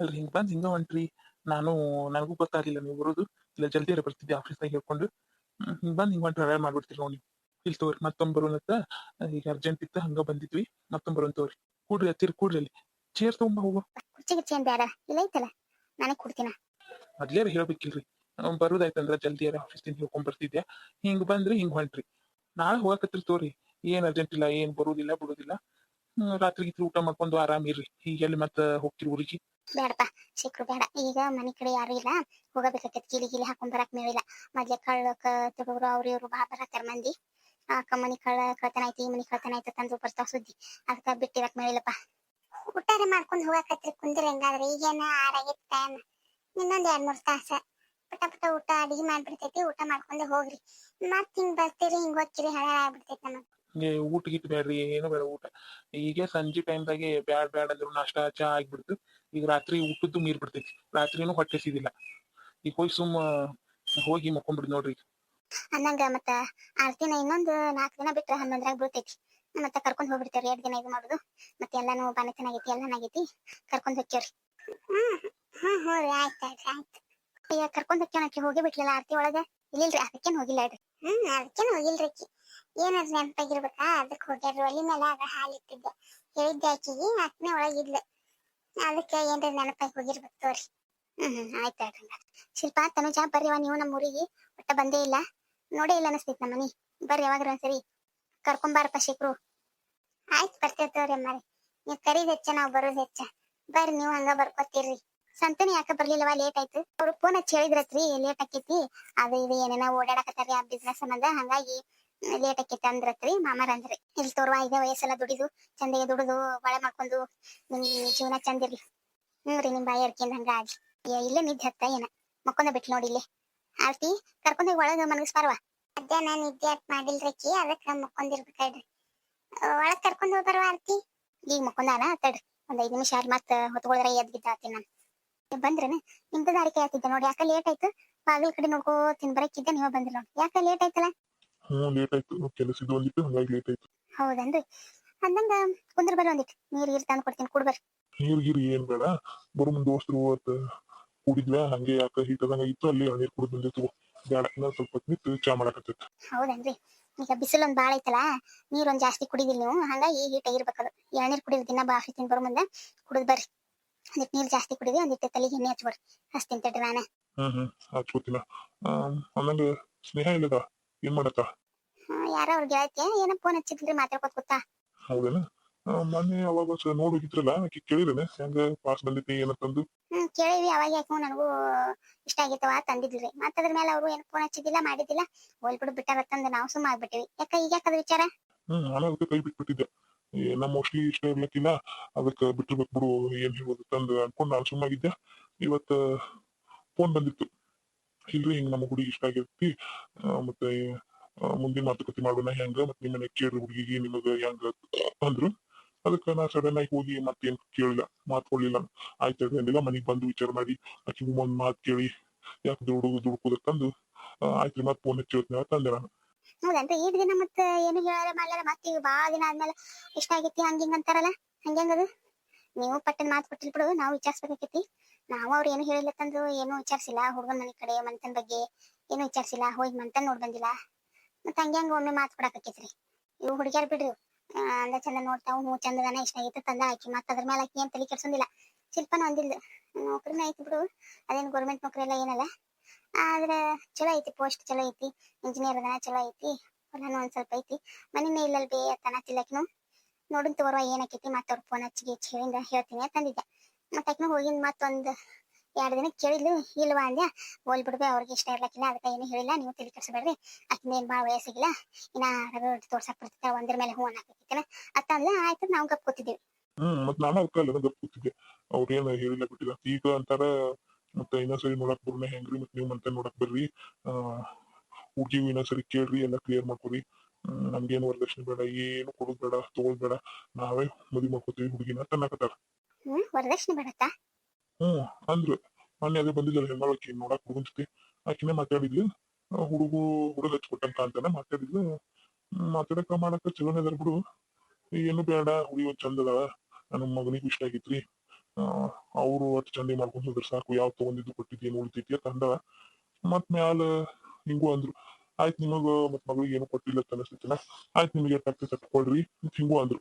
ಅಲ್ರಿ ಹಿಂಗ್ ಬಂದ್ ಹಿಂಗ ಹೊಂಟ್ರಿ. ನಾನು ನನಗೂ ಗೊತ್ತಾಗ್ಲಿಲ್ಲ ನೀವು ಬರೋದು. ಇಲ್ಲ ಜಲ್ದಿಯರ ಬರ್ತಿದ್ದೆ ಆಫೀಸ್ನಾಗ ಹೇಳ್ಕೊಂಡು. ಹಿಂಗ ಬಂದ್ ಹಿಂಗ್ ಹೊಂಟ್ರಿ ಹರಾಳ್ ಮಾಡ್ಬಿಡ್ತೀರಿ ನೋಡಿ. ಇಲ್ಲಿ ತೋರಿ ಮತ್ತೊಂದ್ ಬರೋನತ್ತ ಈಗ ಅರ್ಜೆಂಟ್ ಇತ್ತ ಹಂಗ ಬಂದಿದ್ವಿ. ಮತ್ತೊಂದ್ ಬರೋನ್ ತೋರಿ. ಕೂಡ್ರಿ ಹತ್ತಿರ ಕೂಡ್ರಿ ಅಲ್ಲಿ. ಚೇರ್ ತಗೊಂಬ ಹೋಗು. ಕುರ್ಚಿ ಗಿರ್ಚಿ ಏನ್ ಬೇಡ ಇಲ್ಲ ಐತಲ್ಲ. ನಾನೇ ಕೊಡ್ತೀನ. ಮೊದ್ಲೇರ ಹೇಳ್ಬೇಕಿಲ್ರಿ. ಜಲ್ದಿ ಬರುದಾಯ್ತಂದ್ರ ಜಲ್ದಿಯರ ಆಫೀಸ್ದಿಂದ ಹೇಳ್ಕೊಂಡ್ ಬರ್ತಿದ್ಯಾ? ಹಿಂಗ್ ಬಂದ್ರಿ ಹಿಂಗ್ ಹೊಂಟ್ರಿ. ನಾಳೆ ಹೋಗಕತ್ತಿರ್ ತೋರಿ. ಏನ್ ಅರ್ಜೆಂಟ್ ಇಲ್ಲ ಏನ್ ಬರೋದಿಲ್ಲ ಬಿಡೋದಿಲ್ಲ ರಾತ್ರಿ ಗಿತ್ರಿ ಊಟ ಮಾಡ್ಕೊಂಡು ಆರಾಮ್ ಇರ್ರಿ. ಈಗ ಎಲ್ಲಿ ಮತ್ತ ಹೋಗ್ತಿರಿ ಊರಿಗೆ? ಬೇಡಪ್ಪ ಸಿಕ್ರು ಬೇಡ. ಈಗ ಮನೆ ಕಡೆ ಯಾರು ಇಲ್ಲ. ಹೋಗಬೇಕಾಗತ್ತೆ ಗಿಲಿ ಗಿಲಿ ಹಾಕೊಂಡ್ ಬರಕ್ ಮೇಳಿಲ್ಲ ಮೊದ್ಲೆ ಕಳ್ಳ ತಗೋರು, ಅವ್ರ ಇವ್ರು ಬಾ ಬರತ್ತಾರ ಮಂದಿ. ಅಕ್ಕ ಮನಿ ಕಳ್ಳ ಕಳ್ತನ ಐತಿ ಮನಿ ಕಳ್ತನ ಐತಿ ತಂದು ಬರ್ತಾವ ಸುದ್ದಿ. ಅದಕ್ಕ ಬಿಟ್ಟಿರಕ್ ಮೇವಿಲ್ಲಪ್ಪ ಊಟಾರ ಮಾಡ್ಕೊಂಡ್ ಹೋಗಕತ್ರಿ ಕುಂದ್ರಿ ಹೆಂಗಾದ್ರೆ. ಈಗೇನ ಆರಾಗಿತ್ತು ಟೈಮ್ ಇನ್ನೊಂದ್ ಎರಡ್ ಮೂರ್ ತಾಸ. ಪಟ ಪಟ ಊಟ ಅಡಿಗೆ ಮಾಡ್ಬಿಡ್ತೈತಿ. ಊಟ ಮಾಡ್ಕೊಂಡೆ ಹೋಗ್ರಿ. ಮತ್ ಹಿಂಗ್ ಬರ್ತೀರಿ, ಹಿಂಗ್ ಹೋಗ್ತೀರಿ, ಹಳ ಆಗ್ಬಿಡ್ತೈತಿ ನಮಗ್. ಏ ಊಟ ಗೀಟ ಬೇಡ್ರಿ ಏನು ಬೇಡ ಊಟ. ಈಗ ಸಂಜೆ ಟೈಮ್ದಾಗೆ ಬ್ಯಾಡ್ ಬ್ಯಾಡ್ ಅಂದ್ರು ನಾಷ್ಟ ಚಾ ಆಗ್ಬಿಡ್ತು. ಈಗ ರಾತ್ರಿ ಊಟದ್ದು ಮೀರ್ ಬಿಡ್ತೈತಿ. ರಾತ್ರಿನೂ ಹೊಟ್ಟೆ ಸಿದಿಲ್ಲ ಈಗ ಹೋಗಿ ಸುಮ್ಮ ಹೋಗಿ ಮಕ್ಕೊಂಡ್ಬಿಡ್ ನೋಡ್ರಿ ಅಂದಂಗ ಮತ್ತ ಆರ್ತಿನ ಇನ್ನೊಂದು ನಾಲ್ಕು ದಿನ ಬಿಟ್ರೆ ಹನ್ನೊಂದ್ರಾಗ ಬೀಳ್ತೈತಿ ಮತ್ತ ಕರ್ಕೊಂಡ್ ಹೋಗ್ಬಿಡ್ತೇವ್ರಿ ಎರಡ್ ದಿನ ಇದು ಮಾಡುದು. ಮತ್ತೆ ಎಲ್ಲಾನು ಬಾನೆ ಆಗೈತಿ ಎಲ್ಲಾನು ಆಗೈತಿ ಕರ್ಕೊಂಡ್ ಹೋಗ್ತೇವ್ರಿ ಹ್ಮ್ ಹ್ಮ್ ಹ್ಞೂ ರೀ ಆಯ್ತ್ ಆಯ್ತ್ ಆಯ್ತ್. ಈಗ ಕರ್ಕೊಂಡ್ ಹೋಗ್ಯಾನಕ್ಕೆ ಹೋಗಿ ಬಿಟ್ಲಿಲ್ಲ ಆರ್ತಿ ಒಳಗ? ಇಲ್ಲಿಲ್ರಿ ಅದಕ್ಕೇನ್ ಹೋಗಿಲ್ಲ ಹೇಳ್ರಿ. ಹ್ಮ್ ಅದಕ್ಕೇನ್ ಹೋಗಿಲ್ರಿ ಆಕಿ ಏನಾದ್ರು ನೆನಪಾಗಿರ್ಬೇಕಾ? ಅದಕ್ಕೆ ಹೋಗ್ಯಾರ ಒಲಿ ಮೇಲೆ ಅದ ಹಾಲು ಇಟ್ಟಿದ್ದೆ. ಹೇಳಿದ್ದೆ ಆಕಿಗೆ ಹತ್ತನೇ ಒಳಗಿದ್ಲ. ಅದಕ್ಕೆ ಏನ್ರ ನೆನಪಾಗಿ ಹೋಗಿರ್ಬೇಕು ತೋರಿ. ಹ್ಮ್ ಹ್ಮ್, ಆಯ್ತು ಹಂಗಾರ ಶಿಲ್ಪ, ತನುಜ ಬರ್ರಿವ ನೀವು ನಮ್ಮ ಊರಿಗೆ. ಒಟ್ಟ ಬಂದೇ ಇಲ್ಲ. ನೋಡೇ ಇಲ್ಲ ಅನಸ್ತೈತಿ ನಮ್ಮ ಮನಿ ಬರ್ರಿ ಯಾವಾಗ್ರ ಒಂದ್ಸರಿ. ಕರ್ಕೊಂಬಾರಪ್ಪ ಶಿಕ್ರು. ಆಯ್ತು, ಬರ್ತೇವ್ ತೋರಿ ಅಮ್ಮಾರಿ. ನೀವ್ ಕರೀದ್ ಹೆಚ್ಚ, ನಾವು ಬರೋದ್ ಹೆಚ್ಚ. ಬರ್ರಿ ನೀವು ಹಂಗ ಬರ್ಕೊತೀರ್ರಿ. ಸಂತನಿ ಯಾಕೆ ಬರ್ಲಿಲ್ಲವಾ? ಲೇಟ್ ಆಯ್ತು. ಅವ್ರು ಫೋನ್ ಹಚ್ಚಿ ಹೇಳಿದ್ರತ್ರಿ ಲೇಟ್ ಆಕೈತಿ ಅದು ಇದು ಏನೇನ ಓಡಾಡಕತ್ತಾರಿ ಆ ಬಿಸ್ನೆಸ್ ಅನ್ನದ ಹಂಗಾಗಿ ಲೇಟ್ ಅಂದ್ರತ್ರಿ ಮಾಮಾರ ಅಂದ್ರಿ. ಇಲ್ಲಿ ತೋರ್ವ ಇದೆ ವಯಸ್ಸೆಲ್ಲ ದುಡಿದು ಚಂದಗೆ ದುಡಿದು ಬಳೆ ಮಾಡ್ಕೊಂಡು ನಿಮ್ ಜೀವನ ಚಂದ ಇರ್ಲಿ ಹ್ಞೂ ರೀ ನಿಮ್ ಬಾಯಿ ಅಡ್ಕೆ ಹಂಗ ಆಗಿ ಏ, ಇಲ್ಲೇ ನಿದ್ದೆ ಹತ್ತ ಏನ? ಮಕ್ಕೊಂದ ಬಿಟ್ಟು ನೋಡಿ ಇಲ್ಲಿ. ಆರ್ತಿ ಕರ್ಕೊಂಡೋಗಿ ಒಳಗ ಮನಗಸ್ಬಾರ್ವಾ ಮಧ್ಯಾಹ್ನ ನಿದ್ದೆ ಮಾಡಿಲ್ರಿ ಮಾಡಿಲ್ರಕ್ಕಿ ಅದಕ್ಕೆ ಮಕ್ಕೊಂದಿರ್ಬೇಕಾಡ್ರಿ ಒಳಗ್ ಕರ್ಕೊಂಡ್ ಬರ್ವಾ ಆರ್ತಿ. ಈಗ ಮಕ್ಕೊಂದಾನ ತಡ್ರಿ. ಒಂದ್ ಐದ್ ನಿಮಿಷ ಆದ್ ಮತ್ತ ಹೊತ್ಕೊಳ್ರ ಎದ್ ಬಿದ್ದಾತಿ ನಾನು. ನೀವ್ ಬಂದ್ರೇನ? ನಿಮ್ದು ದಾರಿ ನೋಡಿ ಯಾಕ ಲೇಟ್ ಆಯ್ತು? ಬಾಗಿಲ್ ಕಡೆ ನೋಡ್ಕೋ ತಿನ್ ಬರಕ್ಕಿದ್ದೆ ನೀವ ಬಂದ್ರಿ ನೋಡಿ. ಯಾಕ ಲೇಟ್ ಆಯ್ತಲ್ಲ? ಹ್ಞೂ ಲೇಟ್ ಆಯ್ತು. ಕೆಲಸ ಇದು ಒಂದಿತ್ತು ಹಂಗಾಗಿ ಲೇಟ್ ಆಯ್ತು. ಹೌದನ್ರಿ? ಅಂದಂಗ ಕುಂದ್ರ ಬರ್ರಿ ಒಂದಿಟ್ಟು ನೀರ್ ಗೀರ್ ತಂದು ಕೊಡ್ತೀನಿ ಕುಡ್ಬರ್ರಿ ನೀರ್ ಗೀರ್ ಏನ್ ಬೇಡ. ಬರೋ ಮುಂದ್ ದೋಸ್ತರು ಅತ್ತ ಕುಡಿದ್ವ್ಯಾ ಹಂಗೆ ಯಾಕ ಹೀಟ್ ಆದಂಗ ಇತ್ತು ಅಲ್ಲಿ ನೀರ್ ಕುಡಿದ್ ಬಂದಿತ್ತು. ಬೇಡ ಸ್ವಲ್ಪ ಹೊತ್ತು ನಿಂತು ಚಾ ಮಾಡಕತ್ತೈತಿ. ಹೌದನ್ರಿ? ಈಗ ಬಿಸಿಲು ಒಂದ್ ಬಾಳ ಐತಲ್ಲ ನೀರ್ ಒಂದ್ ಜಾಸ್ತಿ ಕುಡಿದಿಲ್ಲ ನೀವು ಹಂಗಾಗಿ ಹೀಟ್ ಆಗಿರ್ಬೇಕದು ಎಳ್ನೀರ್ ಕುಡಿದ್ ದಿನ ಬಾ ಆಫೀಸಿಂದ ಬರೋ ಮುಂದೆ ಕುಡಿದ್ ಬರ್ರಿ. ಒಂದಿಟ್ ನೀರ್ ಜಾಸ್ತಿ ಕುಡಿದಿ ಒಂದಿಟ್ಟು ತಲೆಗೆ ಎಣ್ಣೆ ಹಚ್ಕೊಡ್ರಿ ಹಚ್ತೀನಿ ತಡ್ರಿ ನಾನು. ಹ್ಮ್ ಹ್ಮ್. ಹಚ್ಕೋತಿನ ಅಂದಂಗ ಸ್ನೇಹ ಇಲ್ಲದ? ಏನ್ ಮಾಡತ್ತ ಹ್ಮ್, ಯಾರೋ ಅವ್ರ ಗೆಳತಿ ಏನೋ ಫೋನ್ ಹಚ್ಚಿದ್ರಿ ಮಾತಾಡ್ಕೊತ ಗೊತ್ತಾ ಹೌದೇನ? ಮೊನ್ನೆ ಅವಾಗ ನೋಡ್ ಹೋಗಿದ್ರಲ್ಲ ಆಕಿ ಕೇಳಿರೇನೆ ಹೆಂಗ ಪಾಸ್ ಬಂದಿತ್ತು ಏನಂತಂದು ಹ್ಮ್ ಕೇಳಿವಿ ಅವಾಗ ಯಾಕೋ ನನಗೂ ಇಷ್ಟ ಆಗಿತ್ತವ ತಂದಿದ್ರಿ. ಮತ್ತ ಅದ್ರ ಮೇಲೆ ಅವರು ಏನ ಫೋನ್ ಹಚ್ಚಿದ್ದಿಲ್ಲ ಮಾಡಿದ್ದಿಲ್ಲ. ಹೋಲ್ಬಿಡು ಬಿಟ್ಟಾರತ್ತಂದ ನಾವು ಸುಮ್ಮ ಆಗ್ಬಿಟ್ಟಿವಿ. ಯಾಕ ಈಗ ಯಾಕದ ವಿಚಾರ? ಹ್ಮ್ ನಾನು ಅದಕ್ಕೆ ಕೈ ಬಿಟ್ಬಿಟ್ಟಿದ್ದೆ. ಏನ ಮೋಸ್ಟ್ಲಿ ಇಷ್ಟ ಇರ್ಲಕ್ಕಿಲ್ಲ ಅದಕ್ಕೆ ಬಿಟ್ಟಿರ್ಬೇಕು ಬಿಡು ಏನ್ ಹೇಳ್ಬೋದು ತಂದು ಅನ್ಕೊಂಡು ನಾನು ಸುಮ್ಮಾಗಿದ್ದೆ. ಇವತ್ತ ಫೋನ್ ಬಂದಿತ್ತು. ಇಲ್ರಿ ಹಿಂಗ್ ನಮ್ಮ ಹುಡುಗಿ ಇಷ್ಟ ಆಗಿರ್ತಿ. ಮತ್ತೆ ಮುಂದಿನ ಮಾತುಕತೆ ಮಾಡೋಣ ಹೆಂಗ ಮತ್ ನಿಮ್ಮ ಮನೆ ಕೇಳ್ರಿ ಹುಡುಗಿಗೆ, ನಿಮಗ ಹೆಂಗ ಅಂದ್ರು. ಅದಕ್ಕೆ ನಾ ಸಡನ್ ಆಗಿ ಹೋಗಿ ಮತ್ತೇನ್ ಕೇಳಿಲ್ಲ ಮಾತ್ ಆಯ್ತು ಅಂದಿಲ್ಲ, ಮನಿಗ್ ಬಂದು ವಿಚಾರ ಮಾಡಿ, ಆಕಿ ಒಂದ್ ಮಾತ್ ಕೇಳಿ, ಯಾಕೆ ದುಡುಗು ದುಡುಕುದಕ್ಕಂದು ಆಯ್ತು ಮತ್ತೆ ಫೋನ್ ಹಚ್ಚಿ ಅಂದೆ ನಾನು. ಹೌದನ್ರಿ, ಈ ದಿನ ಮತ್ತೆ ಏನು ಹೇಳಲ್ಲ ಮಾಡಲ್ಲ ಮತ್ತೆ ದಿನ ಆದ್ಮೇಲೆ ಇಷ್ಟ ಆಗೈತಿ ಹಂಗ ಹಿಂಗ ಅಂತಾರಲ್ಲ ಹಂಗಂಗದು ನೀವು ಪಟ್ಟನ್ ಮಾತು ಕೊಟ್ಟಿಲ್ ಬಿಡು, ನಾವು ವಿಚಾರಿಸ್ಬೇಕಾಕೈತಿ. ನಾವು ಅವ್ರು ಏನು ಹೇಳಿಲ್ಲತ್ತಂದ್ರು ಏನು ವಿಚಾರಿಸಿಲ್ಲ. ಹುಡುಗನ ಮನೆ ಕಡೆ, ಮಂತನ್ ಬಗ್ಗೆ ಏನು ವಿಚಾರಿಸಿಲ್ಲ. ಹೋಗಿ ಮಂತನ್ ನೋಡ್ ಬಂದಿಲ್ಲ. ಮತ್ತ ಹಂಗ ಒಮ್ಮೆ ಮಾತು ಕೊಡಾಕೈತ್ರಿ ಇವು ಹುಡುಗಿಯರ್ ಬಿಡ್ರಿ. ಅಂದ ಚಂದ ನೋಡ್ತಾವ್. ಹ್ಞೂ, ಚಂದದಾನ, ಇಷ್ಟ ಆಗಿತ್ತು ತಂದ ಆಕಿ ಮತ್ತ ಅದ್ರ ಮೇಲೆ ಆಕಿ ಏನ್ ತಲೆ ಕೆಡ್ಸೋದಿಲ್ಲ. ಶಿಲ್ಪನ ಒಂದಿಲ್ಲ ನೌಕರಿನ ಐತಿ ಬಿಡು. ಅದೇನ್ ಗೌರ್ಮೆಂಟ್ ನೌಕರಿ ಎಲ್ಲ ಏನಲ್ಲ. ಆದ್ರೆ ಚಲೋ ಐತಿ ಪೋಸ್ಟ್ ಚಲೋ ಐತಿ. ಇಂಜಿನಿಯರ್ ಅದನ, ಚಲೋ ಐತಿ. ಹೊಲನು ಒಂದ್ ಸ್ವಲ್ಪ ಐತಿ. ಮನಿನೇ ಇಲ್ಲಲ್ ಬೇ ತನತಿಲ್ಲಕಿನು ನೋಡುನ್ ತೋರ ಮತ್ತೆ ಅವ್ರ ಫೋನ್ ಹಚ್ಚಿಗೆ ಹಚ್ಚಿ ಹೇಳಿಂದ ಹೇಳ್ತೀನಿ ಅಂತ ಅಂದಿದ್ದೆ ಮತ್ತೆ ಆಕಿನ ಹೋಗಿಂದ ಮತ್ತೊಂದ್ ಎರಡು ದಿನ ಕೇಳಿದ್ಲು, ಇಲ್ವಾ ಅಂದ್ಯ? ಹೋಲ್ ಬಿಡ್ಬೆ, ಅವ್ರಿಗೆ ಇಷ್ಟ ಇರ್ಲಕ್ಕಿಲ್ಲ ಅದಕ್ಕೆ ಏನು ಹೇಳಿಲ್ಲ, ನೀವು ತಿಳಿ ಕಸಬೇಡ್ರಿ ಆಕಿನ ಏನ್ ಭಾಳ ವಯಸ್ಸಿಗಿಲ್ಲ, ಇನ್ನ ರಗಡ್ ತೋರ್ಸಕ್ ಬರ್ತೈತೆ, ಒಂದ್ರ ಮೇಲೆ ಹೂ ಅನ್ನಕೈತಿನ? ಅತ್ತ ಆಯ್ತು, ನಾವು ಗಪ್ ಕೂತಿದ್ದೀವಿ ಹ್ಮ್, ಮತ್ ನಾನು ಅವ್ರ ಅಲ್ಲ ಗಪ್ ಕೂತಿದ್ದೆ. ಅವ್ರೇನ್ ಹೇಳಿಲ್ಲ, ಬಿಟ್ಟಿಲ್ಲ. ಈಗ ಅಂತಾರ ಮತ್ತೆ ಇನ್ನೊಂದ್ಸರಿ ನೋಡಕ್ ಬರೋಣ ಹೆಂಗ್ರಿ, ಮತ್ ನೀವು ಮತ್ತೆ ನೋಡಕ್ ಬರ್ರಿ. ಆ, ಹುಡ್ಗಿ ಇನ್ನೊಂದ್ಸರಿ ಕೇಳ್ರಿ, ಎಲ್ಲ ಕ್ಲಿಯರ್ ಮಾಡ್ಕೊರಿ ನಮ್ಗೇನ್ ವರದಕ್ಷಿಣೆ ಬೇಡ ಏನು ಕೊಡೋದ್ ಬೇಡ ತಗೊಳ್ ಬೇಡ. ನಾವೇ ಮದಿ ಮಾಡ್ಕೋತೀವಿ ಹುಡುಗಿನ ತನ್ನಕತ್ತಾರ ಹ್ಮ್ ವರದಕ್ಷಿಣೆ ಬೇಡತ್ತಾ? ಹ್ಮ್ ಅಂದ್ರು. ಮೊನ್ನೆ ಅದೇ ಬಂದಿದ್ದಲ್ಲ ಆಕಿ ನೋಡಕ್ ಹುಡುಗನ್ ಜೊತೆ. ಆಕಿನೇ ಮಾತಾಡಿದ್ಲು ಹುಡುಗು ಹುಡುಗ ಹಚ್ಕೊಟ್ಟಂತ ಅಂತಾನೆ ಮಾತಾಡಿದ್ಲು. ಮಾತಾಡಕ ಮಾಡಕ ಚಲೋನೇ ಅದಾರ ಬಿಡು. ಏನು ಬೇಡ ಹುಡುಗಿ ಚಂದ ಅದಾಳ. ನನ್ನ ಮಗನಿಗೂ ಇಷ್ಟ ಆಗೈತ್ರಿ. ಅವರು ಅಷ್ಟು ಚಂದ ಮಾಡ್ಕೊಂಡ್ ಹೋದ್ರ ಸಾಕು. ಯಾವ್ ತಗೊಂಡಿದ್ದು ಕೊಟ್ಟಿದ್ದು ಏನು ಉಳಿತೈತಿ ಅಂತ ಅಂದ ಮತ್ ಮ್ಯಾಲ ಹಿಂಗೂ ಅಂದ್ರು. ಆಯ್ತ್ ನಿಮಗ ಮತ್ ಮಗಳಿಗೆ ಏನು ಕೊಟ್ಟಿಲ್ಲ ಅಂತ ಅನಸ್ತೈತಿನ ಆಯ್ತು ನಿಮಗೆ ಎಷ್ಟಾಗ್ತೈತೆ ತಟ್ಕೊಳ್ರಿ ಅಂತ ಹಿಂಗೂ ಅಂದ್ರು.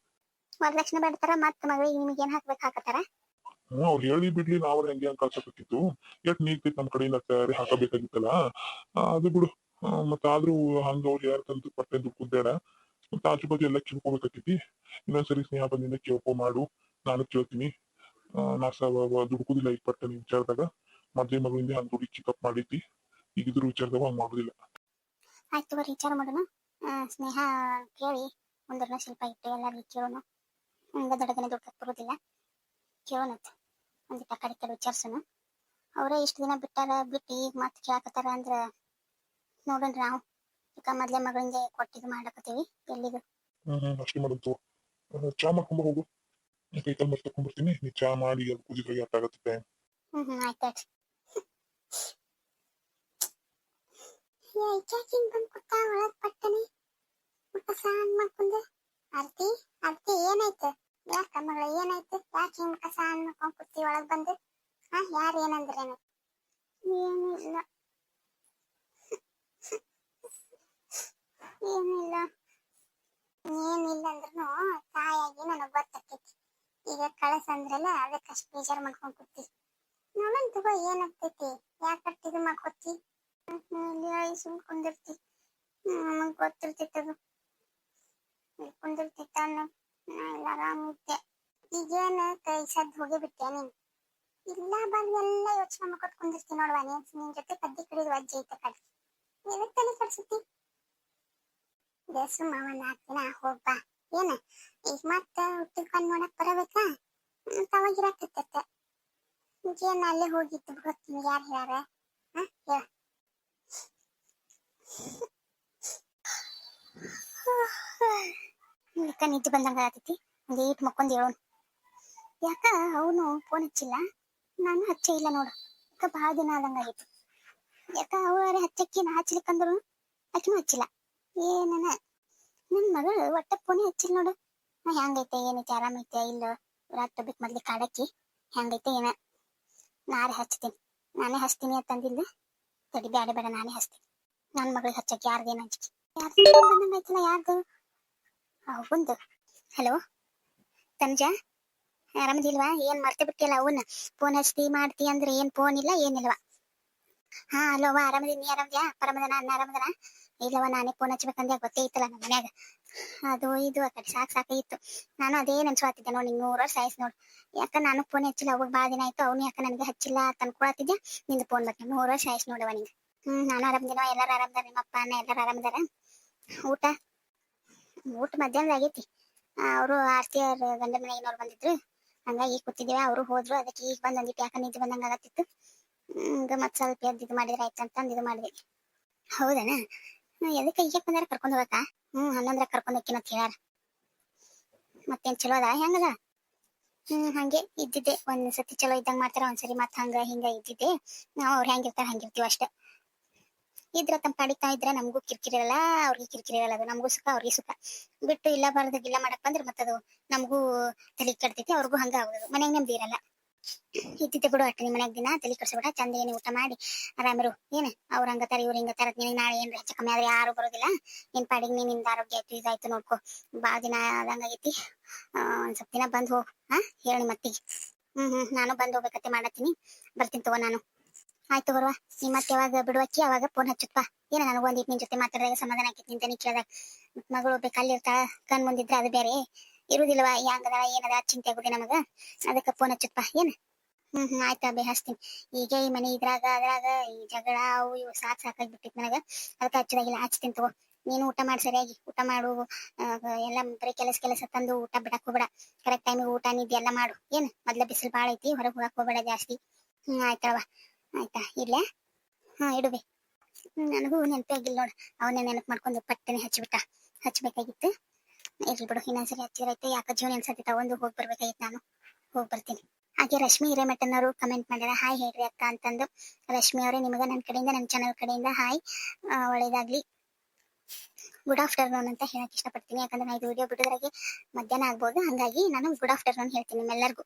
ವರದಕ್ಷಿಣೆ ಬೇಡ್ತಾರ ಮತ್ ಮಗಳಿಗೆ ನಿಮಗೆ ಏನ್ ಹಾಕ್ಬೇಕು ಹಾಕತಾರ ಹ್ಮ್ ಅವ್ರು ಹೇಳಿ ಬಿಡ್ಲಿ ನಾವ್ರ ಹೆಂಗೆ ಹಂಗ ಕಳ್ಸಬೇಕಿತ್ತು ಎಷ್ಟ್ ನೀಗ್ತೈತಿ ನಮ್ಮ ಕಡೆಯಿಂದ ತಯಾರಿ ಹಾಕಬೇಕಾಗಿತ್ತಲ್ಲ? ಅದು ಬಿಡು. ಮತ್ತ ಆದ್ರೂ ಹಂಗ ಅವ್ರು ಯಾರ ತಂದು ಪಟ್ಟೆ ದುಡ್ಡು ಬೇಡ ಮತ್ತ ಆಜು ಬಾಜು ಎಲ್ಲ ಕೇಳ್ಕೊಬೇಕಾಕೈತಿ. ಇನ್ನೊಂದ್ಸರಿ ಸ್ನೇಹ ಬಂದಿಂದ ಕೇಳ್ಕೊ ಮಾಡು ನಾನು ಕೇಳ್ತೀನಿ. ನಾ ದುಡ್ಕುದಿಲ್ಲ ಈಗ ಪಟ್ಟೆ ವಿಚಾರದಾಗ. ಮದ್ವೆ ಮಗಳಿಂದ ಹಂಗ ದುಡಿ ಚಿಕಪ್ ಮಾಡೈತಿ ಈಗಿದ್ರು ವಿಚಾರದಾಗ ಹಂಗ ಮಾಡುದಿಲ್ಲ. ಆಯ್ತು ತಗೋರಿ ವಿಚಾರ ಮಾಡೋಣ. ಸ್ನೇಹ ಕೇಳಿ ಒಂದರ್ನ ಶಿಲ್ಪ ಇಟ್ಟು ಎಲ್ಲರಿಗೂ ಕೇಳೋಣ. ಹಂಗ ದೊಡ್ಡದನ್ನ ದುಡ್ಡು ಬರೋದಿಲ್ಲ. ಕೇಳೋಣತ್ ಒಂದು ಕಡೆ ಕಡೆ ವಿಚಾರಿಸೋಣ. ಅವರೇ ಇಷ್ಟು ದಿನ ಬಿಟ್ಟಾರ ಬಿಟ್ಟು ಈಗ ಮತ್ತೆ ಕೇಳಕತ್ತಾರ ಅಂದ್ರ ನೋಡೋಣ ನಾವು. ಈಗ ಮೊದಲೇ ಮಗಳಿಂದ ಕೊಟ್ಟಿದ್ದು ಮಾಡಕತ್ತೀವಿ ಎಲ್ಲಿದು ಹ್ಮ್ ಹ್ಮ್ ಅಷ್ಟೇ ಮಾಡಂತು ಚಾ ಮಾಡ್ಕೊಂಡ್ ಹೋಗು. ಕೈ ಕಾಲ್ ಮರ್ತ್ ತಕೊಂಡ್ಬರ್ತೀನಿ ನೀ ಚಾ ಮಾಡಿ ಅದು ಕುದಿದ್ರಾಗ ಅಟ್ಟಾಗತ್ತೆ ಟೈಮ್ ಹ್ಮ್ ಹ್ಮ್ ಆಯ್ತಾಯ್ತು ಯಾಕಿಂಗ್ ಬಂದ್ ಕೂತ ಒಳಗ್ ಪಟ್ಟನೆ. ಸಾನ್ ಮಾಡ್ಕೊಂಡೆ ಆರ್ತಿ ಆರ್ತಿ, ಏನಾಯ್ತು? ಯಾಕ ಮಗಳ, ಏನಾಯ್ತು? ಯಾಕೆ ಹಿಂಗ್ ಊಟ ಸಾನ್ ಮಾಡ್ಕೊಂಡ್ ಕೂತಿ ಒಳಗ್ ಬಂದು? ಹಾ, ಯಾರು ಏನಂದ್ರೇನು? ಏನಿಲ್ಲ. ಏನಿಲ್ಲ. ಏನಿಲ್ಲ ಅಂದ್ರೂ ತಾಯಾಗಿ ನನಗ್ ಗೊತ್ತಾಕೈತಿ ಈಗ ಕಳಸ ಅಂದ್ರಲ್ಲ ಅದಕ್ಕೆ ಅಷ್ಟು ಬೇಜಾರ್ ಮಾಡ್ಕೊಂಡ್ ಕುತ್ತಿ ನೋಡೋಣ ತಗೋ, ಏನಾಗ್ತೈತಿ? ಯಾಕೆ ಇದು ಮಾಡ್ಕೊತಿ? ಸುಮ್ ಕುಂದಿರ್ತಿ. ನಮಗ್ ಗೊತ್ತಿರ್ತಿತ್ತದು ಕುಂದಿರ್ತಿತ್ತ ಅನ್ನೋ ನಾ ಎಲ್ಲ ಆರಾಮಿದ್ದೆ ಈಗೇನ ಕೈ ಸದ್ ಹೋಗಿ ಬಿಟ್ಟೆ ಇಲ್ಲ, ಬಂದ್ ಎಲ್ಲ ಯೋಚನೆ ಮಾಡ್ಕೊತ್ ಕುಂದಿರ್ತಿ ನೋಡುವ ನೀನ್? ನಿನ್ ಜೊತೆ ಕದ್ದಿ ಕಡಿದು ಅಜ್ಜಿ ಐತೆ ಕಡೆ ಎದಕ್ ತಲೆ ಕಡ್ಸತಿ ದೇಸ್ರು ಮಾವ ನಾಲ್ಕು ದಿನ ಹೋಗ್ಬಾ ಏನ? ಈಗ ಮತ್ತ ಹುಟ್ಟಿಕೊಂಡ್ ನೋಡಕ್ ಬರಬೇಕಾ? ತವಾಗಿರತ್ತೈತೆ ಏನ್ ಅಲ್ಲೇ ಹೋಗಿತ್ತು ಗೊತ್ತೀನಿ ಯಾರು ಹೇಳ್ಯಾರ? ಹ, ಹೇಳ. ಯಾಕ ನಿದ್ದೆ ಬಂದಂಗ ಆತೈತಿ? ಒಂದು ಏಟ್ ಮಕ್ಕೊಂದು ಹೇಳೋಣ ಯಾಕ? ಅವನು ಫೋನ್ ಹಚ್ಚಿಲ್ಲ. ನಾನು ಹಚ್ಚೇ ಇಲ್ಲ ನೋಡು. ಯಾಕ ಭಾಳ ದಿನ ಆದಂಗ ಆಗೈತಿ? ಯಾಕ ಅವರ ಹಚ್ಚಕ್ಕಿ ನಾ ಹಚ್ಚಲಿಕ್ಕಂದ್ರು ಆಕಿನೂ ಹಚ್ಚಿಲ್ಲ. ಏನನ ನನ್ ಮಗಳು ಒಟ್ಟ ಫೋನೇ ಹಚ್ಚಿಲ್ಲ ನೋಡು. ನಾ ಹೆಂಗೈತೆ? ಏನೈತೆ? ಆರಾಮೈತೆ? ಇಲ್ಲ? ರಾತ್ರಿ ಬಿಟ್ಟು ಮೊದ್ಲು ಕಾಡಕ್ಕಿ. ಹೆಂಗೈತೆ? ಏನ? ನಾರೇ ಹಚ್ತೀನಿ. ನಾನೇ ಹಚ್ತೀನಿ ಅಂತಂದಿಲ್ಲ. ತಡಿ ಬೇಡ ಬೇಡ ನಾನೇ ಹಚ್ತೀನಿ. ನನ್ನ ಮಗಳಿಗೆ ಹಚ್ಚಕ್ಕೆ ಯಾರ್ದೇನು ಅಂಜಿಕೆ? ಯಾರ್ದು ಬಂದಂಗಾಯ್ತಲ್ಲ ಯಾರ್ದು? ಅವಂದು ಹಲೋ ತನುಜಾ? ಆರಾಮದಿಲ್ವಾ ಏನ್ ಮರ್ತೆ ಬಿಟ್ಟಿಲ್ಲ ಅವನ್ನ ಫೋನ್ ಹಚ್ತಿ ಮಾಡ್ತಿ ಅಂದ್ರೆ ಏನ್ ಫೋನ್ ಇಲ್ಲ ಏನಿಲ್ವಾ ಹಾ ಅಲ್ಲೋವ ಆರಾಮದಿ? ನೀ ಆರಾಮದ್ಯಾ? ಪರಮದನ ಅನ್ನ ಆರಾಮದನ? ಇಲ್ಲವ ನಾನೇ ಫೋನ್ ಹಚ್ಬೇಕಂದ್ರೆ ಗೊತ್ತೇ ಇತ್ತಲ್ಲ ನಮ್ಮ ಮನ್ಯಾಗ. ಅದು ಇದು ಆ ಕಡೆ, ಸಾಕ್ ಸಾಕಾಗಿತ್ತು ನಾನು ಅದೇ ನೆನ್ಸ್ಕೊತಿದ್ದೆ ನೋಡಿ, ನೂರು ವರ್ಷ ಆಯ್ತು ನೋಡು. ಯಾಕ ನಾನು ಫೋನ್ ಹಚ್ಚಿಲ್ಲ? ಅವಾಗ ಭಾಳ ದಿನ ಆಯ್ತು. ಅವ್ನು ಯಾಕ ನನಗೆ ಹಚ್ಚಿಲ್ಲ ಅಂತ ಅನ್ಕೊಳತಿದ್ದೆ ನಿಂದು ಫೋನ್ ಬರ್ತೀನಿ ನೂರು ವರ್ಷ ಆಯ್ತು ನೋಡವ ನಿಂಗೆ. ನಾನು ಆರಾಮದಿನ? ಎಲ್ಲಾರು ಆರಾಮದಾರ? ನಿಮ್ಮ ಅಪ್ಪ, ಅಣ್ಣ ಎಲ್ಲಾರು ಆರಾಮದಾರ? ಊಟ? ಊಟ ಮಧ್ಯಾಹ್ನದ ಆಗೈತಿ. ಅವರು ಆರ್ತಿ ಅವ್ರ ಗಂಡ ಮನೆಗಿನವ್ರು ಬಂದಿದ್ರು. ಹಂಗಾಗಿ ಈಗ ಕೂತಿದ್ದೀವಿ ಅವರು ಹೋದ್ರು. ಅದಕ್ಕೆ ಈಗ ಬಂದು ಅಂದಿಟ್ಟು ಯಾಕ ನಿಂತು ಬಂದಂಗೆ ಆಗತ್ತಿತ್ತು. ಹಂಗ ಮತ್ತೆ ಸ್ವಲ್ಪ ಎದ್ದು ಇದು ಮಾಡಿದ್ರೆ ಆಯ್ತು ಅಂತಂದು ಇದು ಮಾಡಿದೆ. ಹೌದನ? ಎದಕ್ಕೆ ಈಗ ಬಂದಾರ ಕರ್ಕೊಂಡು ಹೋಗಕ್ಕ ಹ್ಮ್ ಹನ್ನೊಂದ್ರ ಕರ್ಕೊಂಡು ಹೋಗ್ತೀನಿ ಅಂತ ಹೇಳ್ಯಾರ. ಮತ್ತೇನ್ ಚಲೋ ಅದ? ಹೆಂಗದ? ಹ್ಮ್, ಹಂಗೆ ಇದ್ದಿದ್ದೆ. ಒಂದ್ ಸತಿ ಚಲೋ ಇದ್ದಂಗ ಮಾಡ್ತಾರ, ಒಂದ್ಸರಿ ಮತ್ತೆ ಹಂಗ ಹಿಂಗ ಇದ್ದಿದ್ದೆ. ನಾವು ಅವ್ರು ಹೆಂಗಿರ್ತಾರ ಹಂಗಿರ್ತೀವಿ ಅಷ್ಟೇ. ಇದ್ರ ತಮ್ಮ ಪಾಡಿಗೆ ಇದ್ರೆ ನಮಗೂ ಕಿರಿಕಿರಿ ಇರಲ್ಲ ಅವ್ರಿಗೆ ಕಿರಿಕಿರಿ ಅದು, ನಮಗೂ ಸುಖ, ಅವ್ರಿಗೆ ಸುಖ. ಬಿಟ್ಟು ಇಲ್ಲ ಬಾರ್ದು ಇಲ್ಲ ಮಾಡಕ್ ಬಂದ್ರೆ ಮತ್ತದು ನಮಗೂ ತಲೆ ಕೆಡ್ತೈತಿ, ಅವ್ರಿಗೂ ಹಂಗ ಆಗೋದು. ಮನೆಗೆ ನೆಮ್ಮದಿ ಇರಲ್ಲ. ಇದ್ದಿದ್ದೆ ಬಿಡು ಅಟ್ಟ ನಿಮ್ಮ ಮನೆಯಾಗ ದಿನ, ತಲೆ ಕೆಡ್ಸಬೇಡ, ಚಂದ ಏನಿ ಊಟ ಮಾಡಿ ಆರಾಮಿರು ಏನ? ಅವ್ರ ಹಂಗತಾರ ಇವ್ರ ಹಿಂಗತಾರ ನಿನಗೆ ನಾಳೆ ಏನ್ ಹೆಚ್ಚು ಕಮ್ಮಿ ಆದ್ರೆ ಯಾರು ಬರೋದಿಲ್ಲ. ನಿನ್ ಪಾಡಿಗೆ ನೀನ್ನಿಂದ ಆರೋಗ್ಯ ಆಯ್ತು ಇದಾಯ್ತು ನೋಡ್ಕೊ. ಬಾ ದಿನ ಆದಂಗಾಗೈತಿ ಒಂದ್ ಸ್ವಲ್ಪ ದಿನ ಬಂದ್ ಹೋಗ್ ಹಾ ಹೇಳಿ ಮತ್ತಿಗೆ. ಹ್ಮ್ ಹ್ಮ್, ನಾನು ಬಂದ್ ಹೋಗ್ಬೇಕತ್ತೆ ಮಾಡತ್ತೀನಿ. ಬರ್ತೀನಿ ತಗೋ ನಾನು. ಆಯ್ತು ಬರುವ ನೀ ಮತ್ತೆ ಯಾವಾಗ ಬಿಡುವಕ್ಕಿ ಅವಾಗ ಫೋನ್ ಹಚ್ಚುತ್ತ ಏನ ನನಗೆ ಒಂದಿಟ್ಟು ನಿನ್ ಜೊತೆ ಮಾತಾಡಿದಾಗ ಸಮಾಧಾನ ಆಕೈತಿ ಅಂತ ನೀ ಕೇಳ್ದಾಗ. ಮಗಳು ಬೇಕಲ್ಲಿರ್ತಾಳ ಕಣ್ ಮುಂದಿದ್ರೆ ಅದು ಬೇರೆ. ಇರುದಿಲ್ವಾ ಹೆಂಗದ ಏನದ ಚಿಂತೆ ಆಗುದಿ ನಮಗ? ಅದಕ್ಕೆ ಫೋನ್ ಹಚ್ಚುತ್ತ ಏನ? ಹ್ಮ್ ಹ್ಮ್, ಆಯ್ತಾ ಬೇ ಹಚ್ತೀನಿ. ಈಗ ಈ ಮನೆ ಇದ್ರಾಗ, ಅದ್ರಾಗ ಈ ಜಗಳ, ಅವು ಇವು ಸಾಕ್ ಸಾಕಾಗಿ ಬಿಟ್ಟಿತ್ ನನಗ. ಅದಕ್ಕೆ ಹಚ್ಚದಾಗಿಲ್ಲ, ಹಚ್ತೀನಿ ತಗೋ. ನೀನು ಊಟ ಮಾಡಿ ಸರಿಯಾಗಿ. ಊಟ ಮಾಡು ಎಲ್ಲ ಬರೀ ಕೆಲಸ ಕೆಲಸ ತಂದು ಊಟ ಬಿಡಕ್ ಹೋಗ್ಬೇಡ. ಕರೆಕ್ಟ್ ಟೈಮಿಗೆ ಊಟ, ನಿದ್ದೆ ಎಲ್ಲ ಮಾಡು. ಏನ್? ಮೊದ್ಲ ಬಿಸಿಲು ಬಾಳ ಐತಿ, ಹೊರಗೆ ಹೋಗಕ್ ಹೋಗ್ಬೇಡ ಜಾಸ್ತಿ. ಹ್ಮ್ ಆಯ್ತವ ಆಯ್ತಾ? ಇಡ್ಲಾ? ಹಾ, ಇಡುವೆ. ನನಗೂ ನೆನಪೇ ಆಗಿಲ್ಲ ನೋಡು. ಅವನೇ ನೆನಪು ಮಾಡ್ಕೊಂಡು ಪಟ್ಟನೆ ಹಚ್ಚಿಬಿಟ್ಟ ಹಚ್ಚಬೇಕಾಗಿತ್ತು ಇರ್ಲಿ ಬಿಡು, ಇನ್ನೊಂದ್ಸರಿ ಹಚ್ಚಿರೈತೆ ಯಾಕೆ ಜೀವನ ಅನ್ಸತ್ತೆ ತಗೊಂಡು ಹೋಗಿ ಬರ್ಬೇಕಾಗಿತ್ತು ನಾನು. ಹೋಗಿ ಬರ್ತೀನಿ. ಹಾಗೆ ರಶ್ಮಿ ಹಿರೇಮಠನವರು ಕಮೆಂಟ್ ಮಾಡ್ಯಾರ ಹಾಯ್ ಹೇಳ್ರಿ ಅಕ್ಕ ಅಂತಂದು ರಶ್ಮಿ ಅವರೇ, ನಿಮಗೆ ನನ್ನ ಕಡೆಯಿಂದ ನನ್ನ ಚಾನಲ್ ಕಡೆಯಿಂದ ಹಾಯ್. ಒಳ್ಳೇದಾಗ್ಲಿ. ಗುಡ್ ಆಫ್ಟರ್ನೂನ್ ಅಂತ ಹೇಳಕ್ ಇಷ್ಟಪಡ್ತೀನಿ. ಯಾಕಂದ್ರೆ ನಾ ಇದು ವಿಡಿಯೋ ಬಿಡೋದ್ರಾಗೆ ಮಧ್ಯಾಹ್ನ ಆಗ್ಬೋದು. ಹಂಗಾಗಿ ನಾನು ಗುಡ್ ಆಫ್ಟರ್ನೂನ್ ಹೇಳ್ತೀನಿ ನಿಮ್ಮೆಲ್ಲರಿಗೂ.